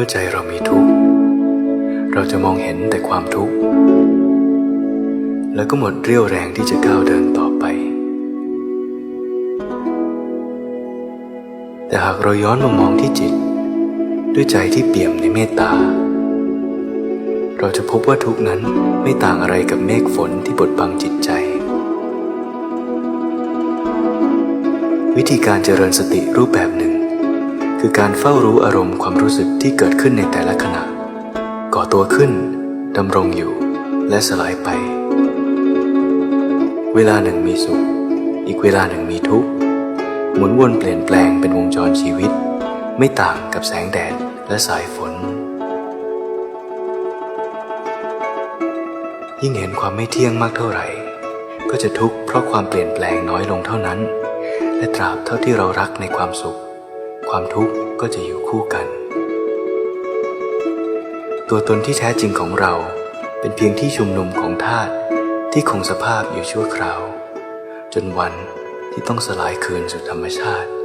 มื่อใจเรามีทุกข์ เราจะมองเห็นแต่ความทุกข์ แล้วก็หมดเรี่ยวแรงที่จะก้าวเดินต่อไป แต่หากเราย้อนมามองที่จิต ด้วยใจที่เปี่ยมในเมตตา เราจะพบว่าทุกนั้นไม่ต่างอะไรกับเมฆฝนที่บดบังจิตใจวิธีการเจริญสติรูปแบบหนึ่ง คือการเฝ้ารู้อารมณ์ความรู้สึกที่เกิดขึ้นในแต่ละขณะ ก่อตัวขึ้นดำรงอยู่ และสลายไป เวลาหนึ่งมีสุข อีกเวลาหนึ่งมีทุกข์ หมุนวนเปลี่ยนแปลงเป็นวงจรชีวิต ไม่ต่างกับแสงแดดและสายฝน ยิ่งเห็นความไม่เที่ยงมากเท่าไหร่ ก็จะทุกข์เพราะความเปลี่ยนแปลงน้อยลงเท่านั้น และตราบเท่าที่เรารักในความสุข ความทุกข์ก็จะอยู่คู่กัน ตัวตนที่แท้จริงของเราเป็นเพียงที่ชุมนุมของธาตุที่คงสภาพอยู่ชั่วคราว จนวันที่ต้องสลายคืนสู่ธรรมชาติ